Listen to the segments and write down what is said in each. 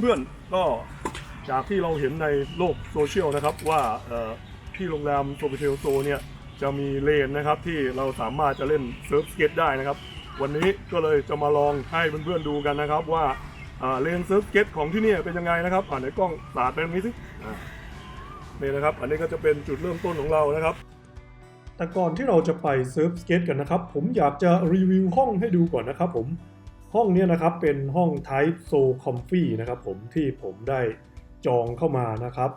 เพื่อนๆ ก็จากที่เราเห็นในโลกโซเชียลนะครับว่าที่โรงแรมโซเ i เทลโซเนี่ยจะมีเลนนะครับที่เราสามารถจะเล่นเซิร์ฟสเก็ตได้นะครับ วันนี้ก็เลยจะมาลองให้เพื่อนๆดูกันนะครับว่าเลนเซิร์ฟสเก็ตของที่นี่เป็นยังไงนะครับอ่าในกล้องสาดไปตรงนี้สินี่นะครับ อันนี้ก็จะเป็นจุดเริ่มต้นของเรานะครับ แต่ก่อนที่เราจะไปเซิร์ฟสเก็ตกันนะครับ ผมอยากจะรีวิวห้องให้ดูก่อนนะครับผม ห้องนี้นะครับเป็นห้อง Type So Comfy นะครับผมที่ผมได้จองเข้ามานะครับ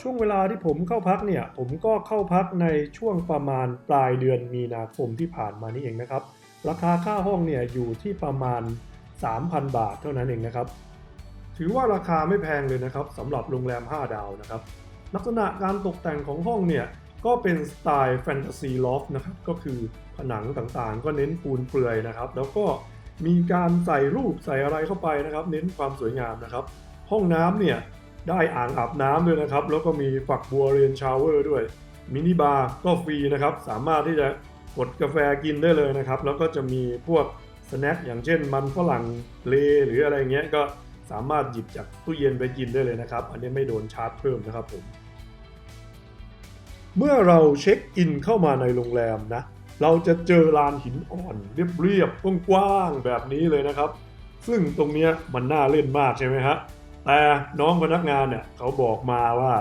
ช่วงเวลาที่ผมเข้าพักเนี่ยผมก็เข้าพักในช่วงประมาณปลายเดือนมีนาคมที่ผ่านมานี่เองนะครับ ราคาค่าห้องเนี่ยอยู่ที่ประมาณ 3,000 บาทเท่านั้นเองนะครับ ถือว่าราคาไม่แพงเลยนะครับสำหรับโรงแรม 5 ดาวนะครับ ลักษณะการตกแต่งของห้องเนี่ยก็เป็นสไตล์แฟนตาซีลอฟนะครับก็คือผนังต่างๆ ก็เน้นปูนเปลือยนะครับ แล้วก็ มีการใส่รูปใส่อะไรเข้าไปนะครับ เน้นความสวยงามนะครับ ห้องน้ำเนี่ยได้อ่างอาบน้ำด้วยนะครับ แล้วก็มีฝักบัวเรียนชาวเวอร์ด้วยมินิบาร์ก็ฟรีนะครับ สามารถที่จะกดกาแฟกินได้เลยนะครับ แล้วก็จะมีพวกสแน็คอย่างเช่น มันฝรั่งเลหรืออะไรเงี้ยก็สามารถหยิบจากตู้เย็นไปกินได้เลยนะครับ อันนี้ไม่โดนชาร์จเพิ่มนะครับผม เมื่อเราเช็คอินเข้ามาในโรงแรมนะ เราจะเจอลานหินอ่อนเรียบๆกว้างๆแบบนี้เลยนะครับ ซึ่งตรงนี้มันน่าเล่นมากใช่ไหมฮะแต่น้องพนักงานเนี่ยเขาบอกมาว่า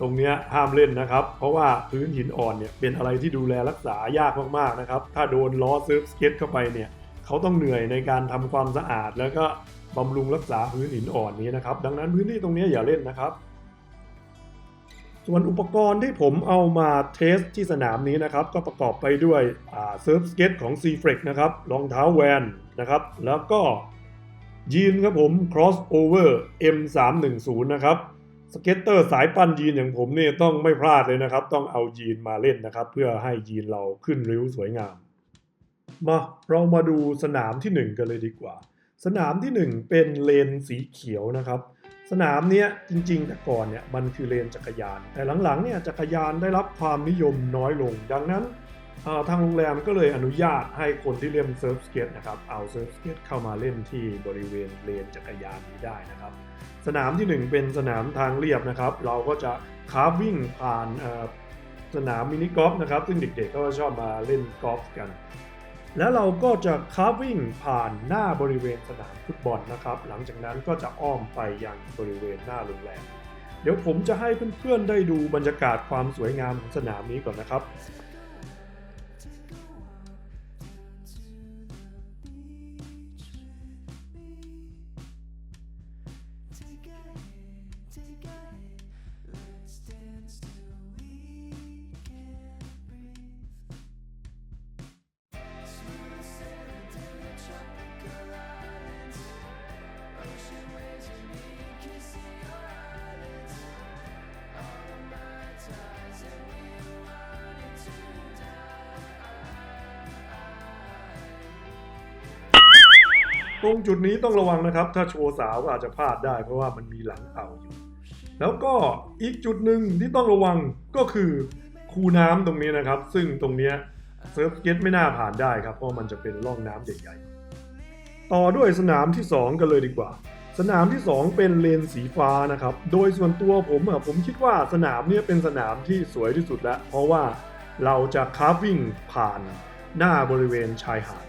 ตรงนี้ห้ามเล่นนะครับ เพราะว่าพื้นหินอ่อนเนี่ยเป็นอะไรที่ดูแลรักษายากมากๆนะครับ ถ้าโดนล้อเซิร์ฟสเก็ตเข้าไปเนี่ยเขาต้องเหนื่อยในการทำความสะอาด แล้วก็บำรุงรักษาพื้นหินอ่อนนี้นะครับ ดังนั้นพื้นที่ตรงนี้อย่าเล่นนะครับ ส่วนอุปกรณ์ที่ผมเอามาเทสที่สนามนี้นะครับ ก็ประกอบไปด้วยเซิร์ฟสเก็ตของ c f r e x นะครับรองเท้าแวนนะครับ แล้วก็ยีนครับผม crossover M310 นะครับสเก็ตเตอร์สายปั้นยีนอย่างผมเนี่ยต้องไม่พลาดเลยนะครับ ต้องเอายีนมาเล่นนะครับ เพื่อให้ยีนเราขึ้นริ้วสวยงาม มาเรามาดูสนามทีหนึ่1 กันเลยดีกว่า สนามทีหนึ่1 เป็นเลนสีเขียวนะครับ สนามเนี้ยจริงๆ แต่ก่อนเนี่ยมันคือเลนจักรยาน แต่หลังๆเนี่ยจักรยานได้รับความนิยมน้อยลง ดังนั้นทางโรงแรมก็เลยอนุญาตให้คนที่เล่นเซิร์ฟสเก็ตนะครับเอาเซิร์ฟสเก็ตเข้ามาเล่นที่บริเวณเลนจักรยานนี้ได้นะครับ สนามทีหนึ่1 เป็นสนามทางเรียบนะครับ เราก็จะคาร์วิ่งผ่านสนามมินิกอล์ฟนะครับซึ่งเด็กๆก็ชอบมาเล่นกอล์ฟกัน แล้วเราก็จะคาร์วิ่งผ่านหน้าบริเวณสนามฟุตบอลนะครับ หลังจากนั้นก็จะอ้อมไปยังบริเวณหน้าโรงแรม เดี๋ยวผมจะให้เพื่อนๆได้ดูบรรยากาศความสวยงามของสนามนี้ก่อนนะครับ ตรงจุดนี้ต้องระวังนะครับ ถ้าโชว์สาวก็อาจจะพลาดได้ เพราะว่ามันมีหลังเต่าอยู่ แล้วก็อีกจุดหนึ่งที่ต้องระวังก็คือคูน้ำตรงนี้นะครับ ซึ่งตรงเนี้ยเซิร์ฟเก็ตไม่น่าผ่านได้ครับ เพราะมันจะเป็นร่องน้ำใหญ่ๆ ต่อด้วยสนามที่ 2 กันเลยดีกว่า สนามที่ 2 เป็นเลนสีฟ้านะครับ โดยส่วนตัวผมอะผมคิดว่าสนามเนี้ยเป็นสนามที่สวยที่สุดแล้ว เพราะว่าเราจะคาร์วิ่งผ่านหน้าบริเวณชายหาด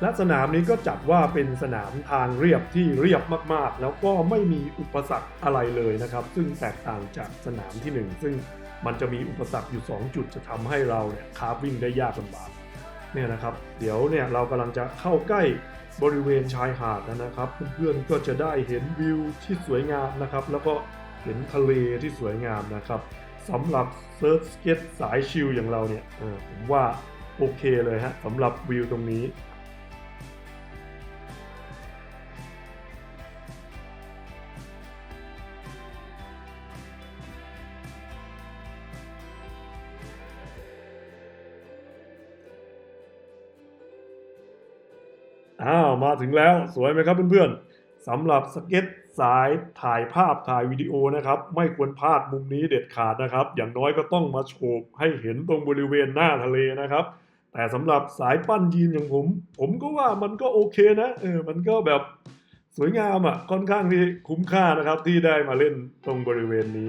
และสนามนี้ก็จัดว่าเป็นสนามทางเรียบที่เรียบมากๆ แล้วก็ไม่มีอุปสรรคอะไรเลยนะครับ ซึ่งแตกต่างจากสนามที่ 1 ซึ่งมันจะมีอุปสรรคอยู่ 2 จุดจะทำให้เราเนี่ยคาร์วิ่งได้ยากลำบากเนี่ยนะครับ เดี๋ยวเนี่ยเรากำลังจะเข้าใกล้บริเวณชายหาดนะครับ เพื่อนๆก็จะได้เห็นวิวที่สวยงามนะครับ แล้วก็เห็นทะเลที่สวยงามนะครับสำหรับเซิร์ฟสเก็ตสายชิลอย่างเราเนี่ยผมว่าโอเคเลยฮะสำหรับวิวตรงนี้ อ้าวมาถึงแล้วสวยไหมครับเพื่อนๆสำหรับสเก็ตสายถ่ายภาพถ่ายวิดีโอนะครับ ไม่ควรพลาดมุมนี้เด็ดขาดนะครับ อย่างน้อยก็ต้องมาโฉบให้เห็นตรงบริเวณหน้าทะเลนะครับ แต่สำหรับสายปั้นยีนอย่างผม ผมก็ว่ามันก็โอเคนะเออมันก็แบบสวยงามอะค่อนข้างที่คุ้มค่านะครับที่ได้มาเล่นตรงบริเวณนี้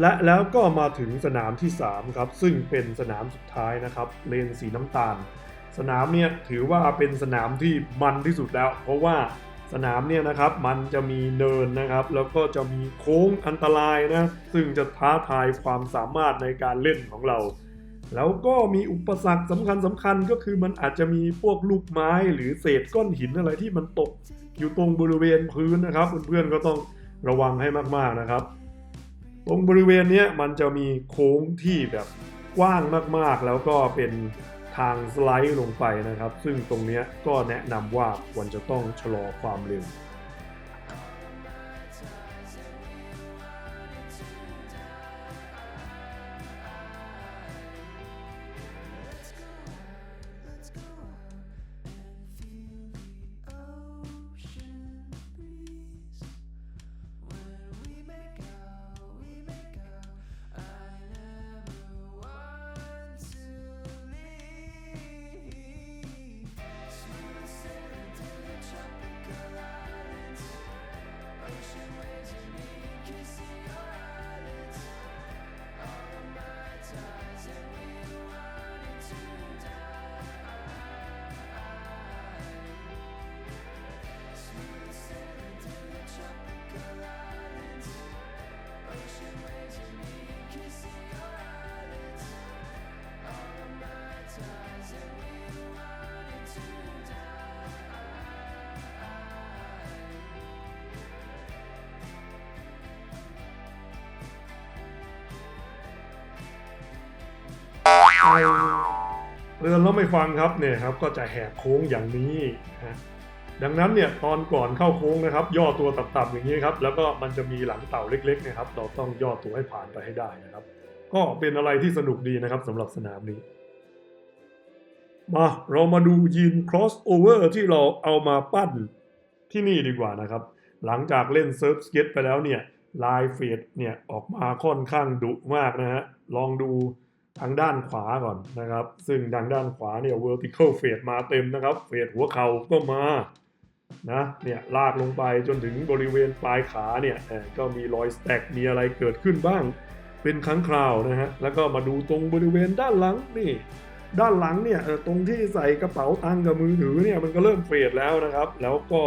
และแล้วก็มาถึงสนามที่ 3 ครับ ซึ่งเป็นสนามสุดท้ายนะครับ เลนสีน้ำตาล สนามเนี่ยถือว่าเป็นสนามที่มันที่สุดแล้ว เพราะว่าสนามเนี่ยนะครับมันจะมีเนินนะครับ แล้วก็จะมีโค้งอันตรายนะ ซึ่งจะท้าทายความสามารถในการเล่นของเรา แล้วก็มีอุปสรรคสำคัญสำคัญก็คือมันอาจจะมีพวกลูกไม้หรือเศษก้อนหินอะไรที่มันตกอยู่ตรงบริเวณพื้นนะครับ เพื่อนๆก็ต้องระวังให้มากๆนะครับ ตรงบริเวณนี้มันจะมีโค้งที่แบบกว้างมากๆ แล้วก็เป็นทางสไลด์ลงไปนะครับ ซึ่งตรงนี้ก็แนะนำว่าควรจะต้องชะลอความเร็ว เอาเรือนแล้วไม่ฟังครับเนี่ยครับก็จะแหกโค้งอย่างนี้ฮะดังนั้นเนี่ยตอนก่อนเข้าโค้งนะครับ ย่อตัวต่ำๆอย่างนี้ครับแล้วก็มันจะมีหลังเต่าเล็กๆนะครับ เราต้องย่อตัวให้ผ่านไปให้ได้นะครับ ก็เป็นอะไรที่สนุกดีนะครับสำหรับสนามนี้มาเรามาดูยีน crossover ที่เราเอามาปั้นที่นี่ดีกว่านะครับ หลังจากเล่นเซิร์ฟสเก็ตไปแล้วเนี่ยลายเฟดเนี่ยออกมาค่อนข้างดุมากนะฮะลองดู ทางด้านขวาก่อนนะครับ ซึ่งทางด้านขวาเนี่ย vertical fade มาเต็มนะครับ เฟดหัวเข่าก็มานะเนี่ยลากลงไปจนถึงบริเวณปลายขาเนี่ยก็มีรอยสแต็กมีอะไรเกิดขึ้นบ้าง เป็นครั้งคราวนะฮะแล้วก็มาดูตรงบริเวณด้านหลังนี่ด้านหลังเนี่ยตรงที่ใส่กระเป๋าตังค์กับมือถือเนี่ยมันก็เริ่มเฟดแล้วนะครับ แล้วก็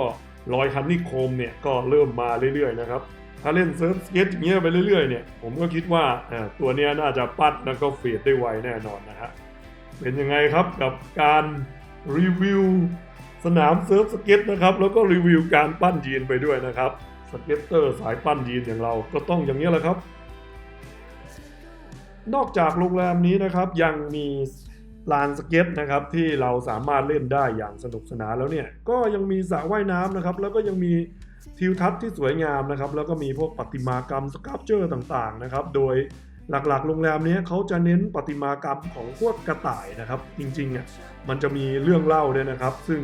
รอยฮันนี่โคมเนี่ยก็เริ่มมาเรื่อยๆนะครับ ถ้าเล่นเซิร์ฟสเก็ตอย่างเงี้ยไปเรื่อยๆเนี่ยผมก็คิดว่าตัวเนี้ยน่าจะปัดแล้วก็เฟดได้ไวแน่นอนนะฮะเป็นยังไงครับกับการรีวิวสนามเซิร์ฟสเก็ตนะครับแล้วก็รีวิวการปั้นยีนไปด้วยนะครับสเก็ตเตอร์สายปั้นยีนอย่างเราก็ต้องอย่างนี้ยแหละครับ นอกจากโรงแรมนี้นะครับยังมีลานสเก็ตนะครับที่เราสามารถเล่นได้อย่างสนุกสนานแล้วเนี่ยก็ยังมีสระว่ายน้ำนะครับแล้วก็ยังมี ทิวทัศน์ที่สวยงามนะครับ แล้วก็มีพวกประติมากรรมสครับเจอร์ต่างๆนะครับ โดยหลักๆ โรงแรมนี้เขาจะเน้นประติมากรรมของพวกกระต่ายนะครับ จริงๆอะมันจะมีเรื่องเล่าด้วยนะครับ ซึ่ง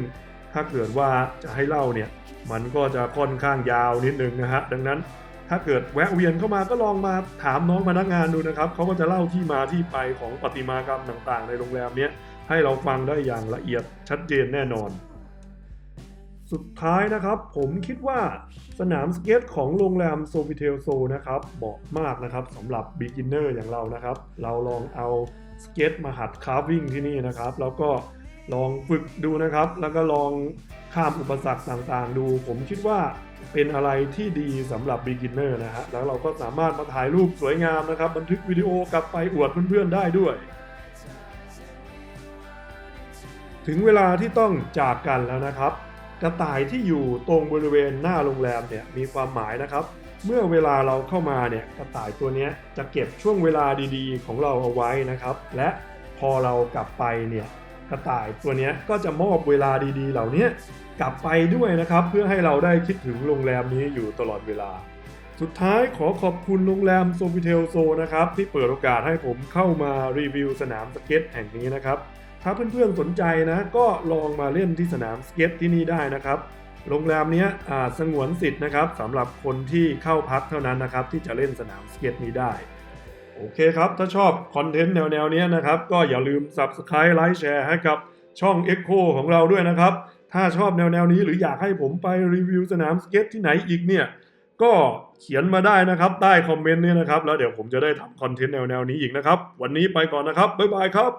ถ้าเกิดว่าจะให้เล่าเนี่ย มันก็จะค่อนข้างยาวนิดนึงนะฮะ ดังนั้นถ้าเกิดแวะเวียนเข้ามาก็ลองมาถามน้องพนักงานดูนะครับเขาก็จะเล่าที่มาที่ไปของประติมากรรมต่างๆ ในโรงแรมนี้ให้เราฟังได้อย่างละเอียดชัดเจนแน่นอน สุดท้ายนะครับ ผมคิดว่าสนามสเก็ตของโรงแรมโซฟิเทลโซนะครับเหมาะมากนะครับสำหรับ b ิ g เนอร์อย่างเรานะครับ เราลองเอาสเก็ตมาหัดคาร์วิ่งที่นี่นะครับ แล้วก็ลองฝึกดูนะครับ แล้วก็ลองข้ามอุปสรรคต่างๆ ดู ผมคิดว่าเป็นอะไรที่ดีสำหรับ beginner นะฮะ แล้วเราก็สามารถมาถ่ายรูปสวยงามนะครับ บันทึกวิดีโอกลับไปอวดเพื่อนๆได้ด้วย ถึงเวลาที่ต้องจากกันแล้วนะครับ กระต่ายที่อยู่ตรงบริเวณหน้าโรงแรมเนี่ยมีความหมายนะครับ เมื่อเวลาเราเข้ามาเนี่ยกระต่ายตัวนี้จะเก็บช่วงเวลาดีๆ ของเราเอาไว้นะครับ และพอเรากลับไปเนี่ยกระต่ายตัวนี้ก็จะมอบเวลาดีๆ เหล่านี้กลับไปด้วยนะครับ เพื่อให้เราได้คิดถึงโรงแรมนี้อยู่ตลอดเวลา สุดท้ายขอขอบคุณโรงแรมโซฟิเทลโซนะครับที่เปิดโอกาสให้ผมเข้ามารีวิวสนามสเก็ตแห่งนี้นะครับ ถ้าเพื่อนๆสนใจนะ ก็ลองมาเล่นที่สนามสเก็ตที่นี่ได้นะครับ โรงแรมนี้สงวนสิทธิ์นะครับสำหรับคนที่เข้าพักเท่านั้นนะครับ ที่จะเล่นสนามสเก็ตนี้ได้ โอเคครับ ถ้าชอบคอนเทนต์แนวๆนี้นะครับ ก็อย่าลืม Subscribe ไลค์แชร์ให้กับช่อง Echo ของเราด้วยนะครับ ถ้าชอบแนวๆนี้หรืออยากให้ผมไปรีวิวสนามสเก็ตที่ไหนอีกเนี่ยก็เขียนมาได้นะครับใต้คอมเมนต์เนี่ยนะครับ แล้วเดี๋ยวผมจะได้ทำคอนเทนต์แนวๆนี้อีกนะครับ วันนี้ไปก่อนนะครับ บ๊ายบายครับ